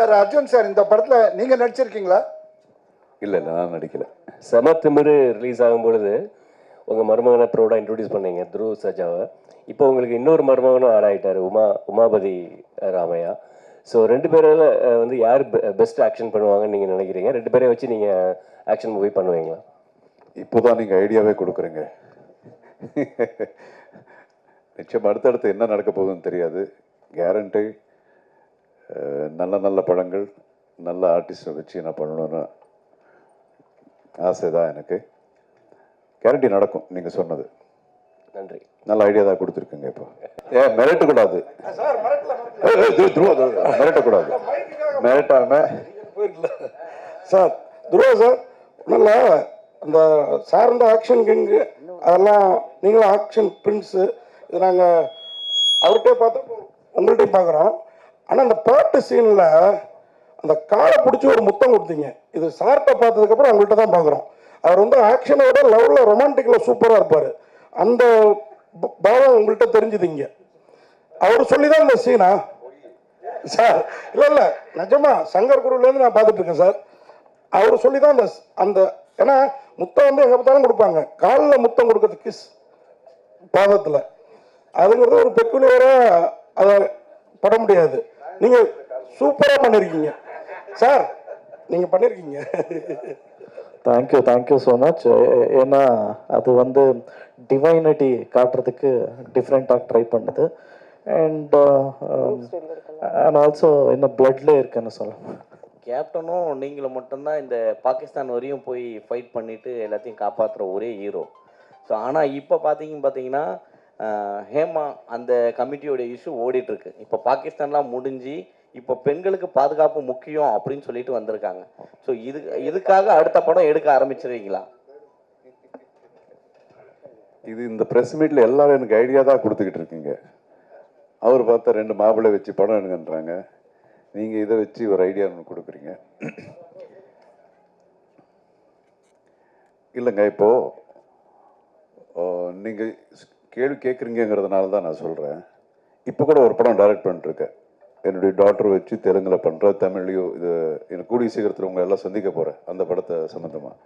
Sir Arjun sir இந்த படத்துல நீங்க நடிச்சிருக்கீங்களா? இல்லை இல்லை நான் நடிக்கல. செம திமிரு ரிலீஸ் ஆகும் பொழுது உங்கள் மருமகனை ப்ரௌடாக இன்ட்ரடியூஸ் பண்ணீங்க த்ருவ் சஜாவை. இப்போ உங்களுக்கு இன்னொரு மருமகனும் ஆட் ஆகிட்டார் உமா உமாபதி ராமையா. ஸோ ரெண்டு பேரில் வந்து யார் பெஸ்ட் ஆக்ஷன் பண்ணுவாங்கன்னு நீங்கள் நினைக்கிறீங்க? ரெண்டு பேரையும் வச்சு நீங்கள் ஆக்ஷன் மூவி பண்ணுவீங்களா? இப்போதான் நீங்க ஐடியாவே கொடுக்குறீங்க. நிச்சயம் அடுத்தடுத்து என்ன நடக்க போகுதுன்னு தெரியாது. கேரண்டி நல்ல நல்ல படங்கள் நல்ல ஆர்டிஸ்டை வச்சு நான் பண்ணணும்னு ஆசை தான் எனக்கு. கேரண்டி நடக்கும் நீங்கள் சொன்னது. நன்றி. நல்ல ஐடியா தான் கொடுத்துருக்குங்க இப்போ. ஏ மிரட்டக்கூடாது. துருவா, மிரட்டக்கூடாது. மிரட்டாம. சார் துருவா சார் நல்லா அந்த சார்ந்த ஆக்ஷன் கிங்கு அதெல்லாம் நீங்களும் ஆக்ஷன் பிரின்ஸு இது நாங்கள் அவர்கிட்ட பார்த்தோம் உங்கள்கிட்டையும் பார்க்குறோம். ஆனால் அந்த பாட்டு சீனில் அந்த காலை பிடிச்சி ஒரு முத்தம் கொடுத்தீங்க. இது சார்ட்டை பார்த்ததுக்கப்புறம் அவங்கள்ட்ட தான் பார்க்குறோம். அவர் வந்து ஆக்ஷனோட லெவலில் லவ்வில் ரொமான்டிக்கில் சூப்பராக இருப்பார். அந்த ப- பாவம் உங்கள்கிட்ட தெரிஞ்சுது இங்கே. அவர் சொல்லி தான் இந்த சீனா சார் இல்லை இல்லை. நிஜமா சங்கர் குருவிலேருந்து நான் பார்த்துட்ருக்கேன் சார். அவர் சொல்லி தான் அந்த அந்த ஏன்னா முத்தம் வந்து எங்கே பார்த்தாலும் கொடுப்பாங்க. காலில் முத்தம் கொடுக்கறது கிஸ் பாதத்தில். அதுங்கிறது ஒரு பெக்குலியராக அதை பட முடியாது. நீங்கள் சூப்பராக பண்ணியிருக்கீங்க சார் நீங்கள் பண்ணியிருக்கீங்க தேங்க்யூ தேங்க்யூ ஸோ மச் ஏன்னா அது வந்து டிவைனிட்டி காட்டுறதுக்கு டிஃப்ரெண்ட்டாக ட்ரை பண்ணுது. அண்ட் அண்ட் ஆல்சோ இன்னும் பிளட்ல இருக்குன்னு சொல்லலாம் கேப்டனும் நீங்களும் மட்டும்தான் இந்த பாகிஸ்தான் வரையும் போய் ஃபைட் பண்ணிட்டு எல்லாத்தையும் காப்பாற்றுற ஒரே ஹீரோ ஸோ ஆனால் இப்போ பார்த்தீங்க பார்த்தீங்கன்னா ஹேமா அந்த கமிட்டியோட இஷ்யூ ஓடிட்டு இருக்கு இப்போ பாகிஸ்தான்லாம் முடிஞ்சு இப்போ பெண்களுக்கு பாதுகாப்பு முக்கியம் அப்படின்னு சொல்லிட்டு வந்திருக்காங்க. ஸோ இது இதுக்காக அடுத்த படம் எடுக்க ஆரம்பிச்சிருவீங்களா? இது இந்த ப்ரெஸ் மீட்டில் எல்லாரும் எனக்கு ஐடியா தான் கொடுத்துக்கிட்டு இருக்கீங்க. அவர் பார்த்தா ரெண்டு மாப்பிள்ளை வச்சு படம் எடுங்கன்றாங்க. நீங்கள் இதை வச்சு ஒரு ஐடியா ஒன்று கொடுக்குறீங்க. இல்லைங்க இப்போது நீங்கள் கேள்வி கேட்குறீங்கிறதுனால தான் நான் சொல்கிறேன் இப்போ கூட ஒரு படம் டைரக்ட் பண்ணிட்டுருக்கேன். என்னுடைய டாக்டர் வச்சு தெலுங்கில் பண்ணுற தமிழ்லையோ இது எனக்கு கூடிய சீக்கிரத்தில் உங்களை எல்லாம் சந்திக்க போகிறேன் அந்த படத்தை சம்மந்தமாக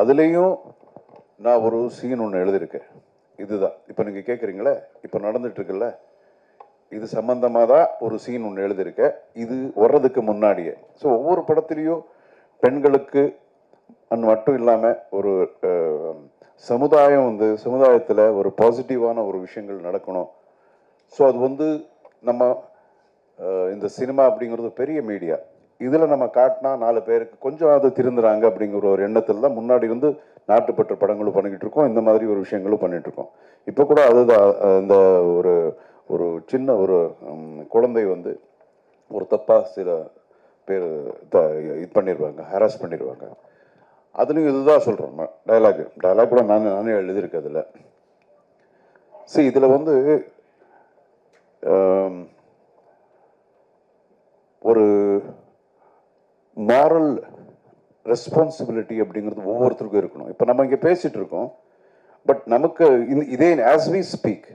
அதுலேயும் நான் ஒரு சீன் ஒன்று எழுதியிருக்கேன். இதுதான். இப்போ நீங்கள் கேட்குறீங்களே இப்போ நடந்துட்டுருக்குல்ல? இது சம்மந்தமாக தான் ஒரு சீன் ஒன்று எழுதியிருக்கேன். இது வர்றதுக்கு முன்னாடியே. ஸோ ஒவ்வொரு படத்துலேயும் பெண்களுக்கு அது மட்டும் இல்லாமல் ஒரு சமுதாயம் வந்து சமுதாயத்தில் ஒரு பாசிட்டிவான ஒரு விஷயங்கள் நடக்கணும். ஸோ அது வந்து நம்ம இந்த சினிமா அப்படிங்கிறது பெரிய மீடியா இதில் நம்ம காட்டினா நாலு பேருக்கு கொஞ்சம் அது திருந்துறாங்க அப்படிங்கிற ஒரு எண்ணத்தில் தான் முன்னாடி வந்து நாட்டுப்பற்ற படங்களும் பண்ணிக்கிட்டு இருக்கோம். இந்த மாதிரி ஒரு விஷயங்களும் பண்ணிகிட்ருக்கோம் இருக்கோம். இப்போ கூட அதுதான் இந்த ஒரு ஒரு சின்ன ஒரு குழந்தை வந்து ஒரு தப்பாக சில பேர் த இது பண்ணிடுவாங்க ஹராஸ் பண்ணிடுவாங்க அதுலேயும் இதுதான் சொல்கிறோம் டயலாக் டயலாக் கூட நான் நானே எழுதியிருக்கேன் அதில் சரி இதில் வந்து ஒரு மாரல் ரெஸ்பான்சிபிலிட்டி அப்படிங்கிறது ஒவ்வொருத்தருக்கும் இருக்கணும். இப்போ நம்ம இங்கே பேசிகிட்டு இருக்கோம் பட் நமக்கு இதே ஆஸ் வி ஸ்பீக்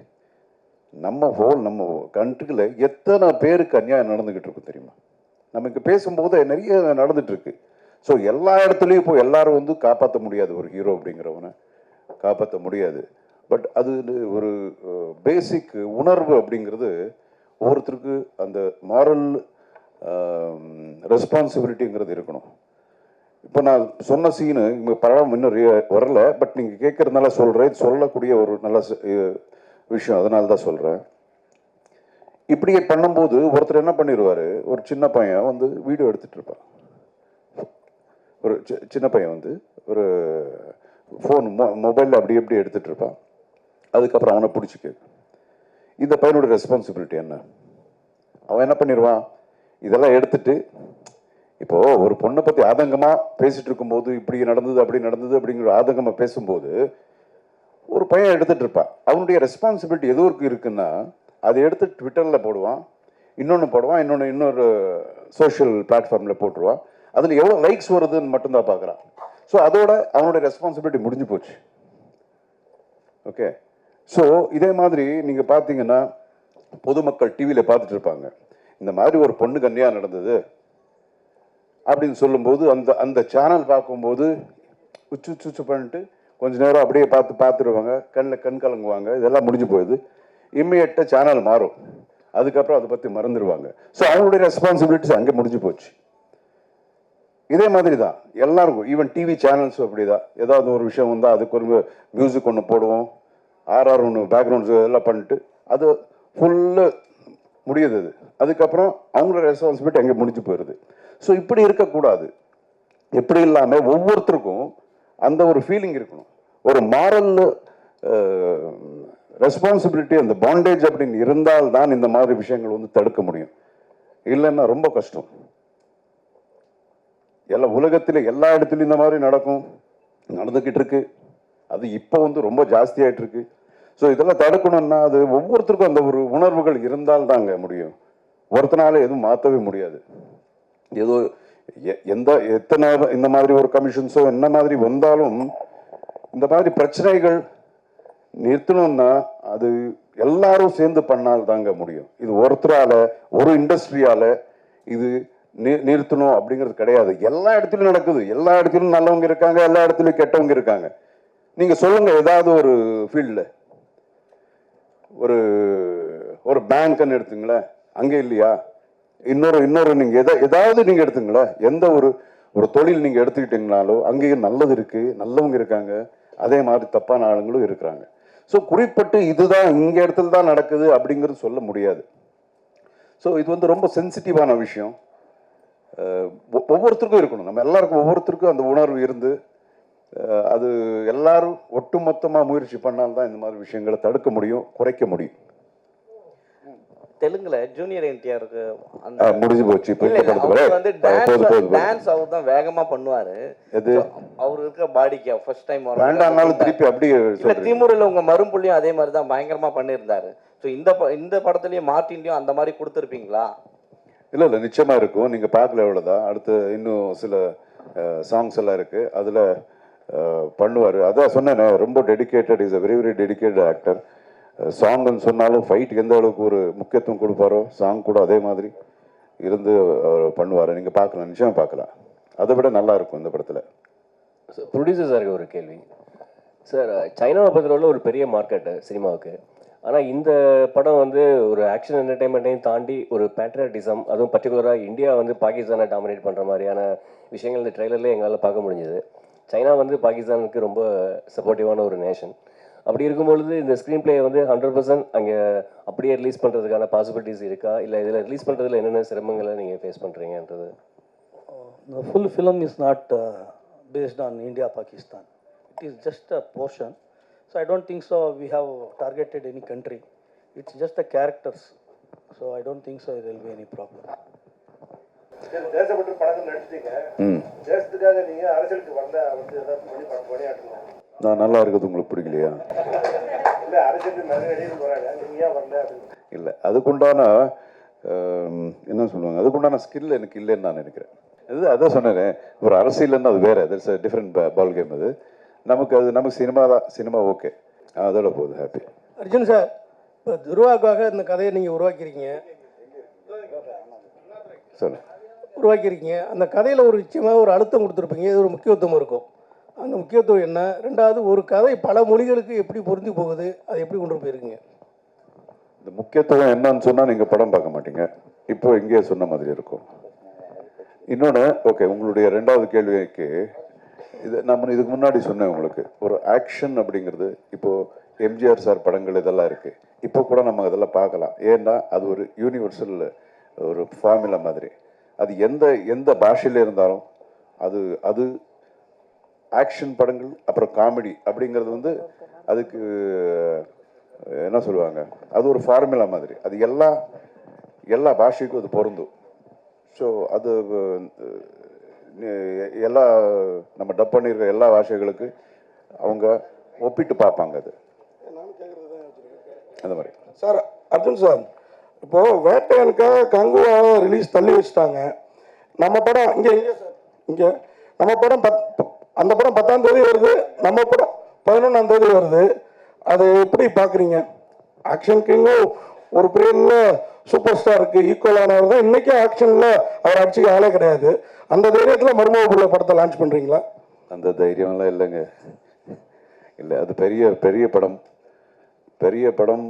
நம்ம ஹோல் நம்ம கண்ட்ரியில் எத்தனை பேருக்கு அநியாயம் நடந்துக்கிட்டு இருக்கும் தெரியுமா? நம்ம இங்கே பேசும்போது நிறைய நடந்துட்டு இருக்கு. ஸோ எல்லா இடத்துலையும் இப்போ எல்லாரும் வந்து காப்பாற்ற முடியாது ஒரு ஹீரோ அப்படிங்கிறவனை. காப்பாற்ற முடியாது. பட் அது ஒரு பேசிக் உணர்வு அப்படிங்கிறது ஒவ்வொருத்தருக்கு அந்த மாரல் ரெஸ்பான்சிபிலிட்டிங்கிறது இருக்கணும். இப்போ நான் சொன்ன சீனு இங்கே படம் இன்னும் வரல. பட் நீங்கள் கேட்குறதுனால சொல்கிறேன் சொல்லக்கூடிய ஒரு நல்ல விஷயம். அதனால தான் சொல்கிறேன் இப்படியே பண்ணும்போது ஒருத்தர் என்ன பண்ணிடுவார் ஒரு சின்ன பையன் வந்து வீடியோ எடுத்துகிட்டு இருப்பான். ஒரு சி- சின்ன பையன் வந்து ஒரு ஃபோன் மொ மொபைலில் அப்படி எப்படி எடுத்துகிட்டு இருப்பான். அதுக்கப்புறம் அவனை பிடிச்சி இந்த பையனோட ரெஸ்பான்சிபிலிட்டி என்ன? அவன் என்ன பண்ணிடுவான் இதெல்லாம் எடுத்துட்டு இப்போ ஒரு பொண்ணை பற்றி ஆதங்கமாக பேசிகிட்டு இருக்கும்போது இப்படி நடந்தது அப்படி நடந்தது அப்படிங்கிற ஆதங்கமாக பேசும்போது ஒரு பையன் எடுத்துகிட்டு இருப்பான். அவனுடைய ரெஸ்பான்சிபிலிட்டி எது இருக்குன்னா அதை எடுத்து ட்விட்டரில் போடுவான் இன்னொன்று போடுவான் இன்னொன்று இன்னொரு சோஷியல் பிளாட்ஃபார்மில் போட்டுருவான். அதில் எவ்வளோ லைக்ஸ் வருதுன்னு மட்டும்தான் பார்க்குறான். ஸோ அதோட அவனுடைய ரெஸ்பான்சிபிலிட்டி முடிஞ்சு போச்சு. ஓகே ஸோ இதே மாதிரி நீங்கள் பார்த்தீங்கன்னா பொதுமக்கள் டிவியில் பார்த்துட்டு இருப்பாங்க. இந்த மாதிரி ஒரு பொண்ணு கன்னியாக நடந்தது அப்படின்னு சொல்லும்போது அந்த அந்த சேனல் பார்க்கும்போது உச்சு உச்சு உச்சு பண்ணிட்டு கொஞ்ச நேரம் அப்படியே பார்த்து பார்த்துருவாங்க. கண்ணில் கண் கலங்குவாங்க. இதெல்லாம் முடிஞ்சு போயிடுது. இம்மிடியட்டாக சேனல் மாறும். அதுக்கப்புறம் அதை பற்றி மறந்துடுவாங்க ஸோ அவங்களுடைய ரெஸ்பான்சிபிலிட்டிஸ் அங்கே முடிஞ்சு போச்சு. இதே மாதிரி தான் எல்லாருக்கும் ஈவன் டிவி சேனல்ஸும் அப்படி தான் ஏதாவது ஒரு விஷயம் வந்தால் அதுக்கு ஒரு மியூசிக் ஒன்று போடுவோம். ஆர்ஆர் ஒன்று பேக்ரவுண்ட்ஸ் எல்லாம் பண்ணிட்டு அது ஃபுல்லு முடியுது அது. அதுக்கப்புறம் அவங்களோட ரெஸ்பான்சிபிலிட்டி அங்கே முடிஞ்சு போயிடுது ஸோ இப்படி இருக்கக்கூடாது. எப்படி இல்லாமல் ஒவ்வொருத்தருக்கும் அந்த ஒரு ஃபீலிங் இருக்கணும். ஒரு மாரல் ரெஸ்பான்சிபிலிட்டி அந்த பாண்டேஜ் அப்படின்னு இருந்தால் தான் இந்த மாதிரி விஷயங்கள் வந்து தடுக்க முடியும். இல்லைன்னா ரொம்ப கஷ்டம். எல்லா உலகத்தில் எல்லா இடத்துலையும் இந்த மாதிரி நடக்கும் நடந்துக்கிட்டு இருக்கு. அது இப்போ வந்து ரொம்ப ஜாஸ்தியாயிட்டு இருக்கு. ஸோ இதெல்லாம் தடுக்கணும்னா அது ஒவ்வொருத்தருக்கும் அந்த ஒரு உணர்வுகள் இருந்தால் தாங்க முடியும். ஒருத்தனால எதுவும் மாற்றவே முடியாது. ஏதோ எ- எந்த எத்தனை இந்த மாதிரி ஒரு கமிஷன்ஸோ என்ன மாதிரி வந்தாலும் இந்த மாதிரி பிரச்சனைகள் நிறுத்தணும்னா அது எல்லாரும் சேர்ந்து பண்ணால் தாங்க முடியும். இது ஒருத்தரால ஒரு இண்டஸ்ட்ரியால இது நிறுத்தணும் அப்படிங்கிறது கிடையாது. எல்லா இடத்துலையும் நடக்குது. எல்லா இடத்துலையும் நல்லவங்க இருக்காங்க எல்லா இடத்துலையும் கெட்டவங்க இருக்காங்க. நீங்க சொல்லுங்க ஏதாவது ஒரு ஃபீல்டில் ஒரு ஒரு பேங்க்னு எடுத்துங்களேன். அங்கே இல்லையா? இன்னொரு இன்னொரு நீங்க எதா ஏதாவது நீங்க எடுத்துங்களேன். எந்த ஒரு ஒரு தொழில் நீங்க எடுத்துக்கிட்டீங்கனாலும் அங்கேயும் நல்லது இருக்கு நல்லவங்க இருக்காங்க. அதே மாதிரி தப்பான ஆளுங்களும் இருக்கிறாங்க. ஸோ குறிப்பிட்டு இதுதான் இங்க இடத்துல தான் நடக்குது அப்படிங்கிறது சொல்ல முடியாது. ஸோ இது வந்து ரொம்ப சென்சிட்டிவான விஷயம். ஒவ்வொருத்தருக்கும் இருக்கணும். நம்ம எல்லாருக்கும் ஒவ்வொருத்தருக்கும் அந்த உணர்வு இருந்து அது எல்லாரும் ஒட்டுமொத்தமாக முயற்சி பண்ணால்தான் இந்த மாதிரி விஷயங்களை தடுக்க முடியும் குறைக்க முடியும். தெலுங்குல ஜூனியர் என்டிஆருக்கு அந்த முடிஞ்சு போச்சு. வந்து போதும். டான்ஸ் அவர் தான் வேகமா பண்ணுவாரு. எது? அவர் இருக்கிற பாடிக்கு ஃபர்ஸ்ட் டைம் வேண்டாம்னாலும் திருப்பி அப்படியே இல்ல திமுறில் உங்க மரும்புள்ளியும் அதே மாதிரி தான் பயங்கரமா பண்ணியிருந்தாரு. ஸோ இந்த இந்த படத்துலயும் மார்ட்டின்லயும் அந்த மாதிரி கொடுத்துருப்பீங்களா? இல்லை இல்லை நிச்சயமாக இருக்கும். நீங்கள் பார்க்கல எவ்வளோதான் அடுத்து இன்னும் சில சாங்ஸ் எல்லாம் இருக்குது அதில் பண்ணுவார். அதான் சொன்னேனே ரொம்ப dedicated is a very very dedicated actor சாங்னு சொன்னாலும் ஃபைட்டுக்கு எந்த அளவுக்கு ஒரு முக்கியத்துவம் கொடுப்பாரோ சாங் கூட அதே மாதிரி இருந்து அவர் பண்ணுவார். நீங்கள் பார்க்கலாம் நிச்சயமாக பார்க்கலாம் அதை விட நல்லா இருக்கும் இந்த படத்தில். ப்ரொடியூசர் சாருக்கு ஒரு கேள்வி. சார் சைனாவை உள்ள ஒரு பெரிய மார்க்கெட்டு சினிமாவுக்கு. ஆனால் இந்த படம் வந்து ஒரு ஆக்ஷன் என்டர்டைன்மெண்ட்டையும் தாண்டி ஒரு பேட்ரியாட்டிசம் அதுவும் பர்டிகுலராக இந்தியா வந்து பாகிஸ்தானை டாமினேட் பண்ணுற மாதிரியான விஷயங்கள் இந்த ட்ரெய்லர்லேயே எங்களால் பார்க்க முடிஞ்சது. சைனா வந்து பாகிஸ்தானுக்கு ரொம்ப சப்போர்ட்டிவான ஒரு நேஷன் அப்படி இருக்கும்பொழுது இந்த ஸ்க்ரீன் பிளே வந்து ஹண்ட்ரட் பர்சன்ட் அங்கே அப்படியே ரிலீஸ் பண்ணுறதுக்கான பாசிபிலிட்டிஸ் இருக்கா? இல்லை இதில் ரிலீஸ் பண்ணுறதுல என்னென்ன சிரமங்களை நீங்கள் face பண்ணுறீங்கன்றது full film is not based on India Pakistan it is just a portion. So I don't think so. We have targeted any country. It's just the characters. So I don't think so. There will be any problem. நான் நல்லா இருக்கிறது உங்களுக்கு பிடிக்கலையா இல்ல அதுக்குண்டான என்ன சொல்லுவாங்க அதுக்குண்டான ஸ்கில் எனக்கு இல்லைன்னு நான் நினைக்கிறேன் இது அதான் சொன்னேனே ஒரு அரசியல்னா அது வேற தட்ஸ் டிஃப்ரெண்ட் பால் கேம் அது நமக்கு அது நமக்கு சினிமா தான். சினிமா ஓகே அதோட போகுது ஹாப்பி அர்ஜுன் சார் இப்போ துருவாக்காக இந்த கதையை நீங்கள் உருவாக்கியிருக்கீங்க. சொல்லு. உருவாக்கியிருக்கீங்க. அந்த கதையில் ஒரு நிச்சயமாக ஒரு அழுத்தம் கொடுத்துருப்பீங்க. இது ஒரு முக்கியத்துவம் இருக்கும். அந்த முக்கியத்துவம் என்ன? ரெண்டாவது ஒரு கதை பல மொழிகளுக்கு எப்படி பொருந்தி போகுது? அதை எப்படி கொண்டு போயிருக்கீங்க? இந்த முக்கியத்துவம் என்னன்னு சொன்னால் நீங்கள் படம் பார்க்க மாட்டீங்க. இப்போ இங்கே சொன்ன மாதிரி இருக்கும். இன்னொன்று ஓகே உங்களுடைய ரெண்டாவது கேள்விக்கு இது நம்ம இதுக்கு முன்னாடி சொன்னேன் உங்களுக்கு. ஒரு ஆக்ஷன் அப்படிங்கிறது இப்போ எம்ஜிஆர் சார் படங்கள் இதெல்லாம் இருக்கு. இப்போ கூட நம்ம அதெல்லாம் பார்க்கலாம். ஏன்னா அது ஒரு யூனிவர்சல் ஒரு ஃபார்முலா மாதிரி. அது எந்த எந்த பாஷையில் இருந்தாலும் அது அது ஆக்ஷன் படங்கள் அப்புறம் காமெடி அப்படிங்கிறது வந்து அதுக்கு என்ன சொல்லுவாங்க? அது ஒரு ஃபார்முலா மாதிரி. அது எல்லா எல்லா பாஷைக்கும் அது பொருந்தும். ஸோ அது எல்லா நம்ம டப் பண்ணியிருக்க எல்லா பாஷைகளுக்கு அவங்க ஒப்பிட்டு பார்ப்பாங்க அது. அந்த மாதிரி. சார் அர்ஜுன் சார் இப்போ வேட்டையனுக்காக கங்குவா ரிலீஸ் தள்ளி வச்சுட்டாங்க. நம்ம படம் இங்கே இங்கே சார் இங்கே. நம்ம படம் பத் அந்த படம் பத்தாம் தேதி வருது நம்ம படம் பதினொன்றாம் தேதி வருது. அதை எப்படி பார்க்குறீங்க? ஆக்ஷன் கிங்கும் ஒரு பெரிய சூப்பர் ஸ்டாருக்கு ஈக்குவலானவர் தான். இன்றைக்கே ஆக்ஷனில் அவர் அடிச்சுக்க ஆளே கிடையாது. அந்த தைரியத்தில் மருமக படத்தை லான்ச் பண்ணுறீங்களா அந்த தைரியம்லாம் இல்லைங்க. இல்லை அது பெரிய பெரிய படம். பெரிய படம்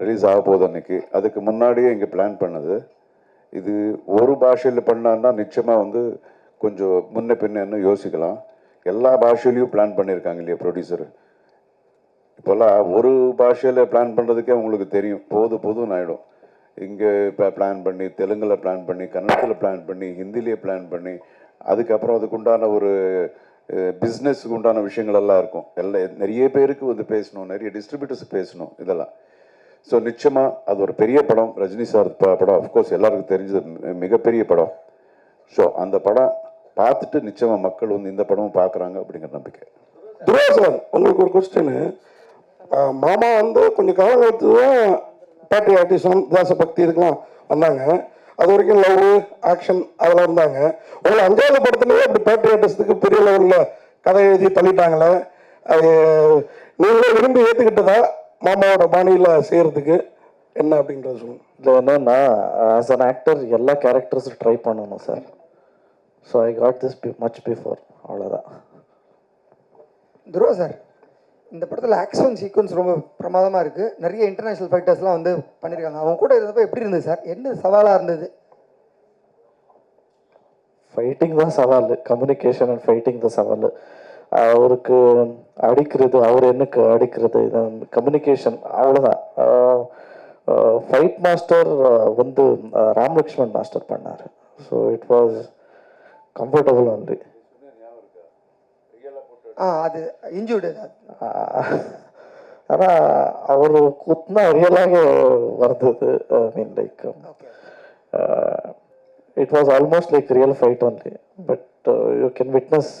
ரிலீஸ் ஆக போகுது அன்னைக்கு. அதுக்கு முன்னாடியே இங்கே பிளான் பண்ணது. இது ஒரு பாஷையில் பண்ணான்னா நிச்சயமாக வந்து கொஞ்சம் முன்ன பின்னன்னு யோசிக்கலாம். எல்லா பாஷையிலையும் பிளான் பண்ணியிருக்காங்க இல்லையா ப்ரொடியூசர் இப்போல்லாம் ஒரு பாஷையில் பிளான் பண்ணுறதுக்கே உங்களுக்கு தெரியும். போது போதும் ஆகிடும் இங்கே இப்போ பிளான் பண்ணி தெலுங்கில் பிளான் பண்ணி கன்னடத்தில் பிளான் பண்ணி ஹிந்திலேயே பிளான் பண்ணி அதுக்கப்புறம் அதுக்குண்டான ஒரு பிஸ்னஸ்க்கு உண்டான விஷயங்கள் எல்லாம் இருக்கும். எல்லாம் நிறைய பேருக்கு வந்து பேசணும் நிறைய டிஸ்ட்ரிபியூட்டர்ஸ் பேசணும் இதெல்லாம். ஸோ நிச்சயமாக அது ஒரு பெரிய படம். ரஜினி சார் ப- படம் அஃப்கோர்ஸ் எல்லாருக்கும் தெரிஞ்சது. மிகப்பெரிய படம். ஸோ அந்த படம் பார்த்துட்டு நிச்சயமாக மக்கள் வந்து இந்த படமும் பார்க்குறாங்க அப்படிங்கிற நம்பிக்கை. துருவா சார் உங்களுக்கு ஒரு கொஸ்டின் மாமா வந்து கொஞ்சம் காலங்களுக்கு தான் பேட்ரியாட்டிசம் தேசபக்தி இதுக்கெல்லாம் வந்தாங்க. அது வரைக்கும் லவ் ஆக்ஷன் அதெல்லாம் இருந்தாங்க. உங்களை அஞ்சாவது படத்துலயே அப்படி பேட்ரியாட்டிசத்துக்கு பெரிய லெவலில் கதை எழுதி தள்ளிட்டாங்களே. அது நீங்களே விரும்பி ஏற்றுக்கிட்டதா மாமாவோட பாணியில் செய்கிறதுக்கு என்ன அப்படின்றத சொல்லுங்க. இதில் என்னன்னா ஆஸ் அன் ஆக்டர் எல்லா கேரக்டர்ஸும் ட்ரை பண்ணணும் sir so I got this much before அவ்வளோதான் துருவா சார் இந்த படத்தில் ஆக்ஷன் சீக்வன்ஸ் ரொம்ப பிரமாதமாக இருக்குது நிறைய இன்டர்நேஷ்னல் ஃபைட்டர்ஸ்லாம் வந்து பண்ணியிருக்காங்க அவங்க கூட இருந்தப்போ எப்படி இருந்தது சார் என்ன சவாலாக இருந்தது? ஃபைட்டிங் தான் சவால். கம்யூனிகேஷன் அண்ட் ஃபைட்டிங் தான் சவால். அவருக்கு அடிக்கிறது அவர் எனக்கு அடிக்கிறது இது கம்யூனிகேஷன் அவ்வளோதான் ஃபைட் மாஸ்டர் வந்து அஹ், ராம் லக்ஷ்மண் மாஸ்டர் பண்ணார். So it was comfortable only ஆ அது இன்ஜூர்டு ஆனால் அவர் குத்துனா ரியலாக வந்தது I mean like it was almost like real fight only but you can witness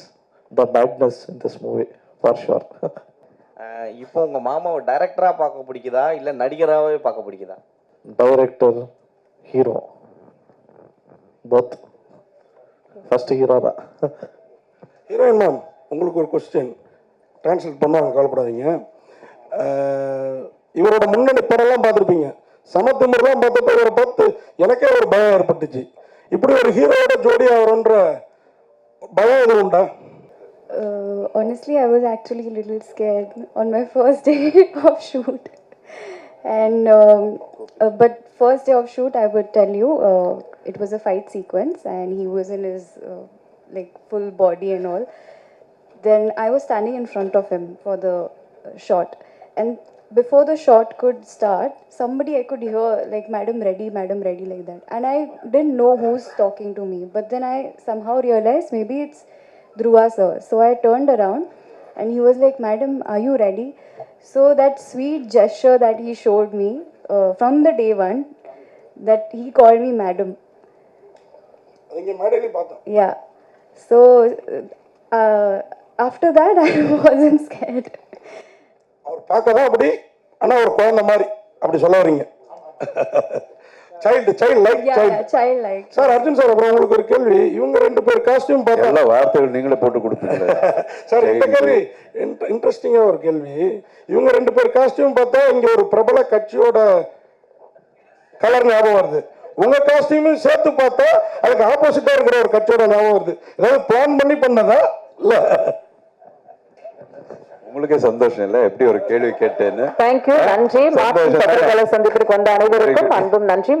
the madness in this movie for sure uh இப்போ உங்கள் மாமாவை டைரக்டராக பார்க்க பிடிக்குதா? இல்லை நடிகராகவே பார்க்க பிடிக்குதா? Director hero both first hero தான். ஹீரோயின் மேம் உங்களுக்கு ஒரு கொஸ்டின் டிரான்ஸ்லேட் பண்ணுவாங்க கவலைப்படாதீங்க அஹ், இவரோட முன்னணி படம்லாம் பார்த்துருப்பீங்க சமத்துமர்லாம் பார்த்தப்ப இவரை பார்த்து எனக்கே ஒரு பயம் ஏற்பட்டுச்சு இப்படி ஒரு ஹீரோவோட ஜோடி ஆகிறோன்ற பயம் எதுவும் உண்டா Uh, honestly, I was actually a little scared on my first day of shoot. And um, uh, but first day of shoot, I would tell you, uh, it was a fight sequence, and he was in his uh, like full body and all. then I was standing in front of him for the uh, shot. And before the shot could start, somebody I could hear, like, Madam ready, Madam ready, like that. And I didn't know who's talking to me. But then I somehow realized maybe it's Dhruva sir. So I turned around and he was like, Madam, are you ready? So that sweet gesture that he showed me uh, from the day one, that he called me Madam. Yeah. So uh, after that, I wasn't scared. அவர் பார்க்க தான் அப்படி? ஆனால் ஒரு குழந்தை மாதிரி அப்படி சொல்ல வரீங்க child child like Yeah, child childlike. Sir Arjun sir அப்புறம் உங்களுக்கு ஒரு கேள்வி. இவங்க ரெண்டு பேர் காஸ்டியூம் பார்த்தா எல்லா வார்த்தைகள் நீங்களே போட்டு கொடுப்பீங்களே சார் இந்த கேள்வி இன்ட்ரெஸ்டிங்காக ஒரு கேள்வி. இவங்க ரெண்டு பேர் காஸ்டியூம் பார்த்தா இங்க ஒரு பிரபல கட்சியோட கலர் ஞாபகம் வருது. உங்க காஸ்டியூமும் சேர்த்து பார்த்தா அதுக்கு ஆப்போசிட்டா இருக்கிற ஒரு கட்சியோட ஞாபகம் வருது. ஏதாவது பிளான் பண்ணி பண்ணதா? இல்ல. உங்களுக்கே சந்தோஷம் இல்லை? எப்படி ஒரு கேள்வி கேட்டேன்னு? தேங்க்யூ நன்றி. சந்திப்பிற்கு வந்த அனைவருக்கும். அன்பும் நன்றி